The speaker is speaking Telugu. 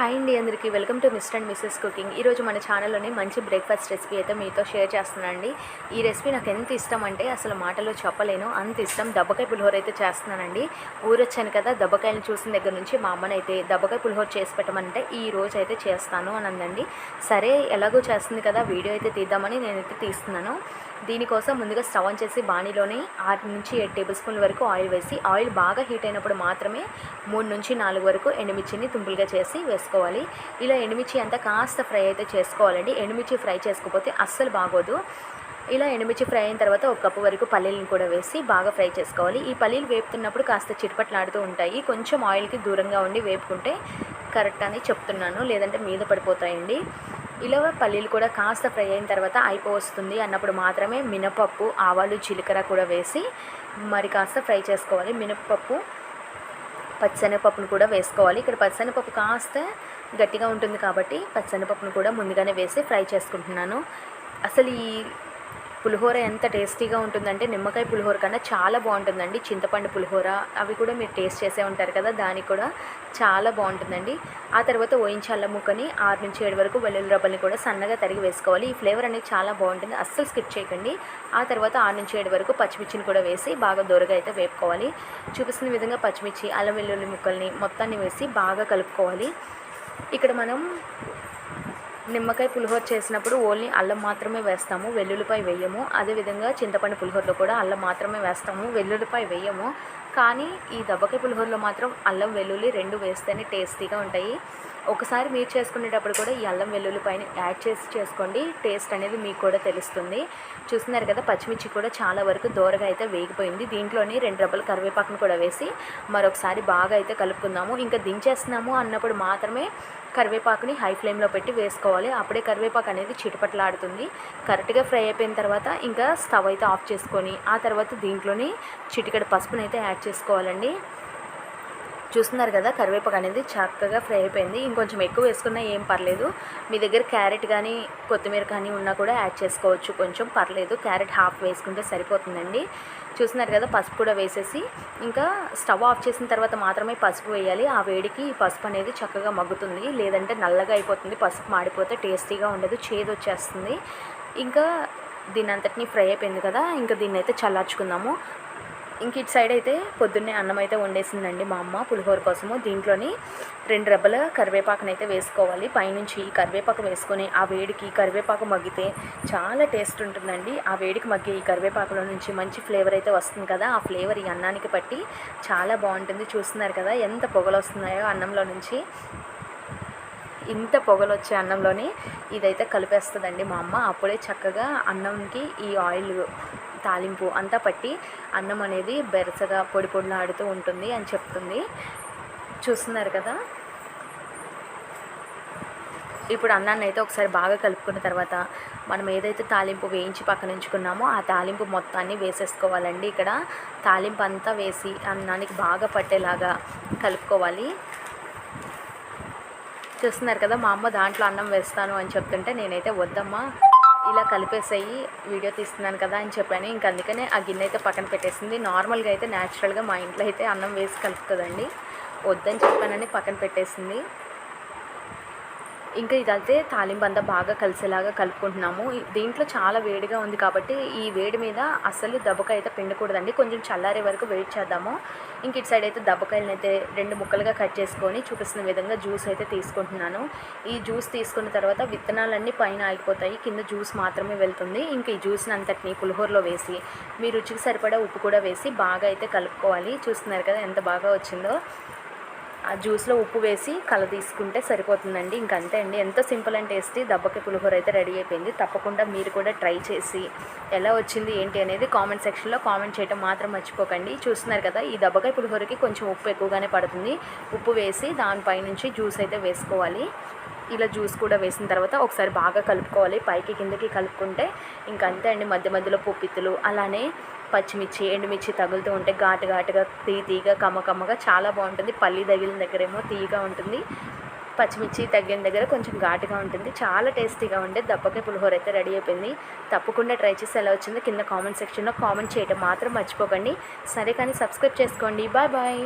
హాయ్ అండి అందరికీ. Welcome to Mr and Mrs cooking ఈరోజు మన ఛానల్లోనే మంచి బ్రేక్ఫాస్ట్ రెసిపీ అయితే మీతో షేర్ చేస్తున్నానండి. ఈ రెసిపీ నాకు ఎంత ఇష్టం అంటే అసలు మాటలో చెప్పలేను. అంత ఇష్టం దబ్బకాయ పులిహోర అయితే చేస్తున్నానండి. ఊరొచ్చాను కదా దబ్బకాయలు చూసిన దగ్గర నుంచి మా అమ్మనైతే దెబ్బకాయ దబ్బకాయ పులిహోర చేసి పెట్టమంటే ఈ రోజు అయితే చేస్తాను అని అందండి. సరే ఎలాగో చేస్తుంది కదా వీడియో అయితే తీద్దామని నేనైతే తీస్తున్నాను. దీనికోసం ముందుగా స్టవ్ ఆన్ చేసి బాణీలోని ఆరు నుంచి ఏడు టేబుల్ స్పూన్ల వరకు ఆయిల్ వేసి ఆయిల్ బాగా హీట్ అయినప్పుడు మాత్రమే మూడు నుంచి నాలుగు వరకు ఎండుమిర్చిని తుంపులుగా చేసి వేసుకోవాలి ఇలా ఎండుమిర్చి అంతా కాస్త ఫ్రై అయితే చేసుకోవాలండి. ఎండుమిర్చి ఫ్రై చేసుకోకపోతే అస్సలు బాగోదు. ఇలా ఎండుమిర్చి ఫ్రై అయిన తర్వాత ఒక కప్పు వరకు పల్లీలను కూడా వేసి బాగా ఫ్రై చేసుకోవాలి. ఈ పల్లీలు వేపుతున్నప్పుడు కాస్త చిటపట్లాడుతూ ఉంటాయి. కొంచెం ఆయిల్కి దూరంగా ఉండి వేపుకుంటే కరెక్ట్ అని చెప్తున్నాను. లేదంటే మీద పడిపోతాయండి. ఇలా పల్లీలు కూడా కాస్త ఫ్రై అయిన తర్వాత అయిపోవస్తుంది అన్నప్పుడు మాత్రమే మినపప్పు ఆవాలు జీలకర్ర కూడా వేసి మరి కాస్త ఫ్రై చేసుకోవాలి. మినపప్పు పచ్చనపప్పును కూడా వేసుకోవాలి. ఇక్కడ పచ్చనపప్పు కాస్త గట్టిగా ఉంటుంది కాబట్టి పచ్చనపప్పును కూడా ముందుగానే వేసి ఫ్రై చేసుకుంటున్నాను. అసలు ఈ పులిహోర ఎంత టేస్టీగా ఉంటుందంటే నిమ్మకాయ పులిహోర కన్నా చాలా బాగుంటుందండి. చింతపండు పులిహోర అవి కూడా మీరు టేస్ట్ చేసే ఉంటారు కదా దానికి కూడా చాలా బాగుంటుందండి. ఆ తర్వాత ఓయించాల అల్లం ముక్కని ఆరు నుంచి ఏడు వరకు వెల్లుల్లి రబ్బల్ని కూడా సన్నగా తరిగి వేసుకోవాలి. ఈ ఫ్లేవర్ అనేది చాలా బాగుంటుంది. అస్సలు స్కిప్ చేయకండి. ఆ తర్వాత ఆరు నుంచి ఏడు వరకు పచ్చిమిర్చిని కూడా వేసి బాగా దొరగా అయితే వేపుకోవాలి. చూపిస్తున్న విధంగా పచ్చిమిర్చి అల్లం వెల్లుల్లి ముక్కల్ని మొత్తాన్ని వేసి బాగా కలుపుకోవాలి. ఇక్కడ మనం నిమ్మకాయ పులిహోర చేసినప్పుడు ఓన్లీ అల్లం మాత్రమే వేస్తాము వెల్లుల్లిపాయ వేయము. అదేవిధంగా చింతపండు పులిహోరలో కూడా అల్లం మాత్రమే వేస్తాము వెల్లుల్లిపాయ వేయము. కానీ ఈ దబ్బకాయ పులిహోరలో మాత్రం అల్లం వెల్లుల్లి రెండు వేస్తేనే టేస్టీగా ఉంటాయి. ఒకసారి మీరు చేసుకునేటప్పుడు కూడా ఈ అల్లం వెల్లుల్లి పైన యాడ్ చేసి చేసుకోండి. టేస్ట్ అనేది మీకు కూడా తెలుస్తుంది. చూస్తున్నారు కదా పచ్చిమిర్చి కూడా చాలా వరకు దూరగా అయితే వేగిపోయింది. దీంట్లోని రెండు రబ్బల కరివేపాకును కూడా వేసి మరొకసారి బాగా అయితే కలుపుకుందాము. ఇంకా దించేస్తున్నాము అన్నప్పుడు మాత్రమే కరివేపాకుని హై ఫ్లేమ్లో పెట్టి వేసుకోవాలి. అప్పుడే కరివేపాకు అనేది చిటపట్లాడుతుంది. కరెక్ట్గా ఫ్రై అయిపోయిన తర్వాత ఇంకా స్టవ్ అయితే ఆఫ్ చేసుకొని ఆ తర్వాత దీంట్లోని చిటికడ పసుపునైతే యాడ్ చేసుకోవాలండి. చూస్తున్నారు కదా కరివేపాకు అనేది చక్కగా ఫ్రై అయిపోయింది. ఇంకొంచెం ఎక్కువ వేసుకున్నా ఏం పర్లేదు. మీ దగ్గర క్యారెట్ కానీ కొత్తిమీర కానీ ఉన్నా కూడా యాడ్ చేసుకోవచ్చు. కొంచెం పర్లేదు. క్యారెట్ హాఫ్ వేసుకుంటే సరిపోతుందండి. చూస్తున్నారు కదా పసుపు కూడా వేసేసి ఇంకా స్టవ్ ఆఫ్ చేసిన తర్వాత మాత్రమే పసుపు వేయాలి. ఆ వేడికి పసుపు అనేది చక్కగా మగ్గుతుంది. లేదంటే నల్లగా అయిపోతుంది. పసుపు మాడిపోతే టేస్టీగా ఉండదు. చేదు వచ్చేస్తుంది. ఇంకా దీని అంతటినీ ఫ్రై అయిపోయింది కదా ఇంకా దీన్ని అయితే చల్లార్చుకుందాము. ఇంక ఇటు సైడ్ అయితే పొద్దున్నే అన్నం అయితే వండేసిందండి మా అమ్మ పులిహోర కోసము. దీంట్లోని రెండు రెబ్బల కరివేపాకునైతే అయితే వేసుకోవాలి. పైనుంచి ఈ కరివేపాకు వేసుకొని ఆ వేడికి కరివేపాకు మగ్గితే చాలా టేస్ట్ ఉంటుందండి. ఆ వేడికి మగ్గి ఈ కరివేపాకులో నుంచి మంచి ఫ్లేవర్ అయితే వస్తుంది కదా. ఆ ఫ్లేవర్ ఈ అన్నానికి పట్టి చాలా బాగుంటుంది. చూస్తున్నారు కదా ఎంత పొగలు వస్తున్నాయో అన్నంలో నుంచి. ఇంత పొగలు వచ్చే అన్నంలోనే ఇదైతే కలిపేస్తుందండి మా అమ్మ. అప్పుడే చక్కగా అన్నంకి ఈ ఆయిల్ తాలింపు అంతా పట్టి అన్నం అనేది బెరసగా పొడి పొడిలాడుతూ ఉంటుంది అని చెప్తుంది. చూస్తున్నారు కదా? ఇప్పుడు అన్నాన్ని అయితే ఒకసారి బాగా కలుపుకున్న తర్వాత మనం ఏదైతే తాలింపు వేయించి పక్కన ఉంచుకున్నామో ఆ తాలింపు మొత్తాన్ని వేసేసుకోవాలండి. ఇక్కడ తాలింపు అంతా వేసి అన్నానికి బాగా పట్టేలాగా కలుపుకోవాలి. చూస్తున్నారు కదా మా అమ్మ దాంట్లో అన్నం వేస్తాను అని చెప్తుంటే నేనైతే వద్దమ్మా ఇలా కలిపేసాయి వీడియో తీస్తున్నాను కదా అని చెప్పాను. ఇంక అందుకనే ఆ గిన్నె అయితే పక్కన పెట్టేసింది. నార్మల్గా అయితే న్యాచురల్గా మా ఇంట్లో అయితే అన్నం వేసి కలుపుతుందండి. వద్దని చెప్పానని పక్కన పెట్టేసింది. ఇంకా ఇదైతే తాలింపు అంతా బాగా కలిసేలాగా కలుపుకుంటున్నాము. దీంట్లో చాలా వేడిగా ఉంది కాబట్టి ఈ వేడి మీద అసలు దబ్బకాయ అయితే పిండకూడదండి. కొంచెం చల్లారే వరకు వెయిట్ చేద్దాము. ఇంక ఇటు సైడ్ అయితే దబ్బకాయలను అయితే రెండు ముక్కలుగా కట్ చేసుకొని చూపిస్తున్న విధంగా జ్యూస్ అయితే తీసుకుంటున్నాను. ఈ జ్యూస్ తీసుకున్న తర్వాత విత్తనాలన్నీ పైన ఆగిపోతాయి. కింద జ్యూస్ మాత్రమే వెళ్తుంది. ఇంకా ఈ జ్యూస్ని అంతటిని పులిహోరలో వేసి మీ రుచికి సరిపడా ఉప్పు కూడా వేసి బాగా అయితే కలుపుకోవాలి. చూస్తున్నారు కదా ఎంత బాగా వచ్చిందో. ఆ జ్యూస్లో ఉప్పు వేసి కల తీసుకుంటే సరిపోతుందండి ఇంకంతే అండి. ఎంతో సింపుల్ అండ్ టేస్టీ దెబ్బకి పులిహోర అయితే రెడీ అయిపోయింది. తప్పకుండా మీరు కూడా ట్రై చేసి ఎలా వచ్చింది ఏంటి అనేది కామెంట్ సెక్షన్లో కామెంట్ చేయడం మాత్రం మర్చిపోకండి. చూస్తున్నారు కదా ఈ దెబ్బకాయ పులిహోరకి కొంచెం ఉప్పు ఎక్కువగానే పడుతుంది. ఉప్పు వేసి దానిపైనుంచి జ్యూస్ అయితే వేసుకోవాలి. ఇలా జ్యూస్ కూడా వేసిన తర్వాత ఒకసారి బాగా కలుపుకోవాలి. పైకి కిందకి కలుపుకుంటే ఇంక అంతే అండి. మధ్య మధ్యలో పొప్పిత్తులు అలానే పచ్చిమిర్చి ఎండుమిర్చి తగులుతూ ఉంటే ఘాటు ఘాటుగా తీ తీగ కమ్మ కమ్మగా చాలా బాగుంటుంది. పల్లి తగిలిన దగ్గరేమో తీగా ఉంటుంది. పచ్చిమిర్చి తగ్గిన దగ్గర కొంచెం ఘాటుగా ఉంటుంది. చాలా టేస్టీగా ఉండే దప్పకాయ పులిహోర అయితే రెడీ అయిపోయింది. తప్పకుండా ట్రై చేసి ఎలా వచ్చిందో కింద కామెంట్ సెక్షన్లో కామెంట్ చేయడం మాత్రం మర్చిపోకండి. సరే కానీ సబ్స్క్రైబ్ చేసుకోండి. Bye bye.